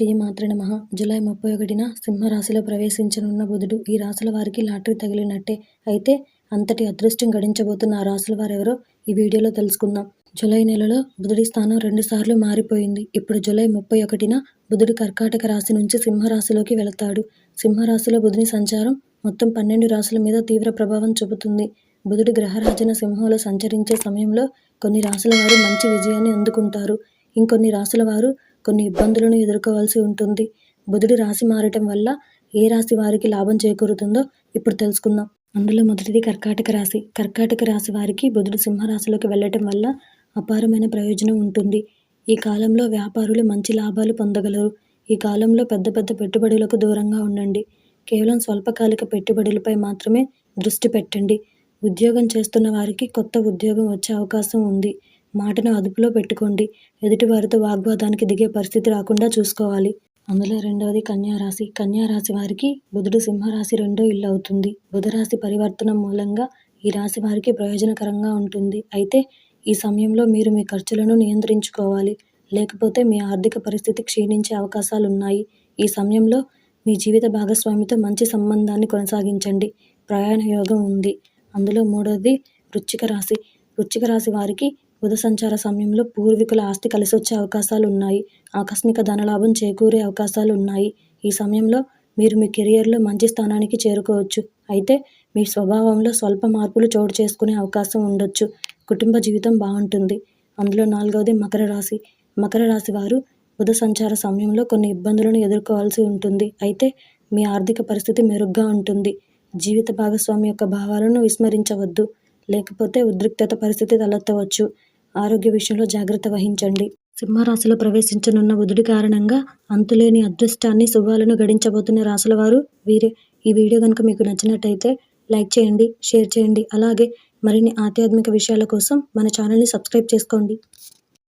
శ్రీమాత్ర నమ. జూలై ముప్పై ఒకటిన సింహరాశిలో ప్రవేశించనున్న బుధుడు ఈ రాశుల వారికి లాటరీ తగిలినట్టే. అయితే అంతటి అదృష్టం గడించబోతున్న ఆ రాశుల వారెవరో ఈ వీడియోలో తెలుసుకుందాం. జూలై నెలలో బుధుడి స్థానం రెండుసార్లు మారిపోయింది. ఇప్పుడు జూలై ముప్పై ఒకటిన బుధుడు కర్కాటక రాశి నుంచి సింహరాశిలోకి వెళతాడు. సింహరాశిలో బుధుని సంచారం మొత్తం పన్నెండు రాశుల మీద తీవ్ర ప్రభావం చూపుతుంది. బుధుడు గ్రహరాజన సింహంలో సంచరించే సమయంలో కొన్ని రాశుల వారు మంచి విజయాన్ని అందుకుంటారు. ఇంకొన్ని రాశుల వారు కొన్ని ఇబ్బందులను ఎదుర్కోవాల్సి ఉంటుంది. బుధుడు రాశి మారటం వల్ల ఏ రాశి వారికి లాభం చేకూరుతుందో ఇప్పుడు తెలుసుకుందాం. అందులో మొదటిది కర్కాటక రాశి. కర్కాటక రాశి వారికి బుధుడు సింహరాశిలోకి వెళ్ళటం వల్ల అపారమైన ప్రయోజనం ఉంటుంది. ఈ కాలంలో వ్యాపారులు మంచి లాభాలు పొందగలరు. ఈ కాలంలో పెద్ద పెద్ద పెట్టుబడులకు దూరంగా ఉండండి. కేవలం స్వల్పకాలిక పెట్టుబడులపై మాత్రమే దృష్టి పెట్టండి. ఉద్యోగం చేస్తున్న వారికి కొత్త ఉద్యోగం వచ్చే అవకాశం ఉంది. మాటను అదుపులో పెట్టుకోండి. ఎదుటివారితో వాగ్వాదానికి దిగే పరిస్థితి రాకుండా చూసుకోవాలి. అందులో రెండవది కన్యారాశి. కన్యారాశి వారికి బుధుడు సింహరాశి రెండో ఇల్లు అవుతుంది. బుధరాశి పరివర్తనం మూలంగా ఈ రాశి వారికి ప్రయోజనకరంగా ఉంటుంది. అయితే ఈ సమయంలో మీరు మీ ఖర్చులను నియంత్రించుకోవాలి. లేకపోతే మీ ఆర్థిక పరిస్థితి క్షీణించే అవకాశాలు ఉన్నాయి ఈ సమయంలో మీ జీవిత భాగస్వామితో మంచి సంబంధాన్ని కొనసాగించండి. ప్రయాణ యోగం ఉంది. అందులో మూడవది వృచ్చిక రాశి. వృచ్చిక రాశి వారికి బుధ సంచార సమయంలో పూర్వీకుల ఆస్తి కలిసొచ్చే అవకాశాలు ఉన్నాయి ఆకస్మిక ధనలాభం చేకూరే అవకాశాలు ఉన్నాయి ఈ సమయంలో మీరు మీ కెరియర్లో మంచి స్థానానికి చేరుకోవచ్చు. అయితే మీ స్వభావంలో స్వల్ప మార్పులు చోటు చేసుకునే అవకాశం ఉండొచ్చు. కుటుంబ జీవితం బాగుంటుంది. అందులో నాలుగవది మకర రాశి. మకర రాశి వారు బుధ సంచార సమయంలో కొన్ని ఇబ్బందులను ఎదుర్కోవాల్సి ఉంటుంది. అయితే మీ ఆర్థిక పరిస్థితి మెరుగ్గా ఉంటుంది. జీవిత భాగస్వామి యొక్క భావాలను విస్మరించవద్దు. లేకపోతే ఉద్రిక్తత పరిస్థితి తలెత్తవచ్చు. ఆరోగ్య విషయంలో జాగ్రత్త వహించండి. సింహరాశిలో ప్రవేశించనున్న బుధుడి కారణంగా అంతులేని అదృష్టాన్ని శుభాలను గడించబోతున్న రాశుల వారు. వీరే ఈ వీడియో కనుక మీకు నచ్చినట్టయితే లైక్ చేయండి షేర్ చేయండి. అలాగే మరిన్ని ఆధ్యాత్మిక విషయాల కోసం మన ఛానల్ని సబ్స్క్రైబ్ చేసుకోండి.